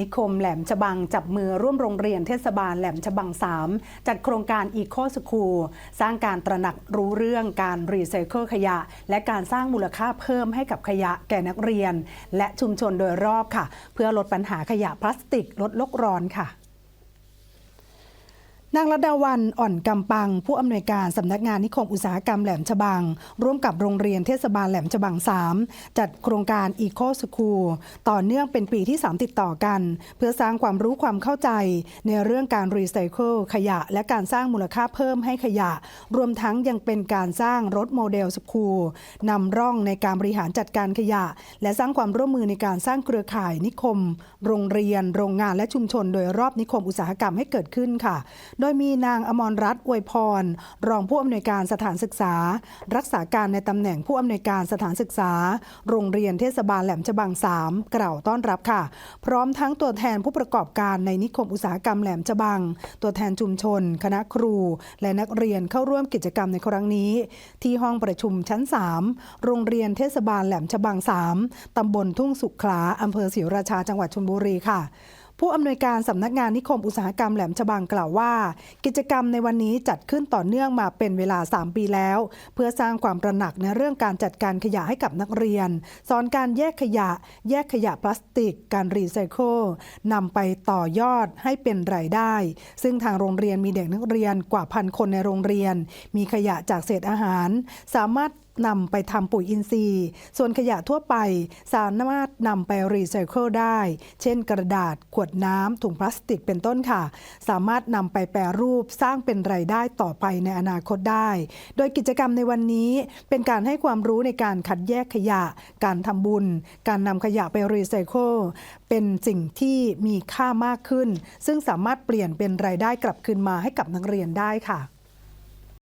นิคมแหลมฉบังจับมือร่วมโรงเรียนเทศบาลแหลมฉบัง 3 จัดโครงการอีโคสคูลสร้างการตระหนักรู้เรื่องการรีไซเคิลขยะ และการสร้างมูลค่าเพิ่มให้กับขยะแก่นักเรียน และชุมชนโดยรอบค่ะ เพื่อลดปัญหาขยะพลาสติกลดโลกร้อนค่ะ นางระดาวันอ่อนกำปัง ผู้อำนวยการสำนักงานนิคมอุตสาหกรรมแหลมฉบัง ร่วมกับโรงเรียนเทศบาลแหลมฉบัง 3 จัดโครงการ Eco School ต่อเนื่องเป็นปีที่ 3 ติดต่อกัน เพื่อสร้างความรู้ความเข้าใจ ในเรื่องการรีไซเคิลขยะ และการสร้างมูลค่าเพิ่มให้ขยะ รวมทั้งยังเป็นการสร้างรถโมเดลสคูลนำร่องในการบริหารจัดการขยะ และสร้างความร่วมมือในการสร้างเครือข่ายนิคม โรงเรียน โรงงานและชุมชน โดยรอบนิคมอุตสาหกรรมให้เกิดขึ้นค่ะโดยมีนางอมรรัตน์อวยพร รองผู้อำนวยการสถานศึกษา รักษาการในตำแหน่งผู้อำนวยการสถานศึกษา โรงเรียนเทศบาลแหลมฉบัง3กล่าวต้อนรับค่ะ พร้อมทั้งตัวแทนผู้ประกอบการในนิคมอุตสาหกรรมแหลมฉบัง ตัวแทนชุมชน คณะครู และนักเรียนเข้าร่วมกิจกรรมในครั้งนี้ ที่ห้องประชุมชั้น 3 โรงเรียนเทศบาลแหลมฉบัง 3 ตำบลทุ่งสุขลาอำเภอศรีราชาจังหวัดชลบุรีค่ะ ผู้อำนวยการสำนักงานนิคมอุตสาหกรรมแหลมฉบังกล่าวว่า กิจกรรมในวันนี้จัดขึ้นต่อเนื่องมาเป็นเวลา 3 ปีแล้ว เพื่อสร้างความตระหนักในเรื่องการจัดการขยะให้กับนักเรียน สอนการแยกขยะ แยกขยะพลาสติก การรีไซเคิลนำไปต่อยอดให้เป็นรายได้ ซึ่งทางโรงเรียนมีเด็กนักเรียนกว่าพันคนในโรงเรียน มีขยะจากเศษอาหาร สามารถ นำไปทำปุ๋ยอินทรีย์ ส่วนขยะทั่วไปสามารถนำไปรีไซเคิลได้ เช่นกระดาษ ขวดน้ำถุงพลาสติกเป็นต้นค่ะ สามารถนำไปแปรรูปสร้างเป็นรายได้ต่อไปในอนาคตได้ โดยกิจกรรมในวันนี้เป็นการให้ความรู้ในการคัดแยกขยะ การทำบุญ การนำขยะไปรีไซเคิลเป็นสิ่งที่มีค่ามากขึ้น ซึ่งสามารถเปลี่ยนเป็นรายได้กลับคืนมาให้กับนักเรียนได้ค่ะ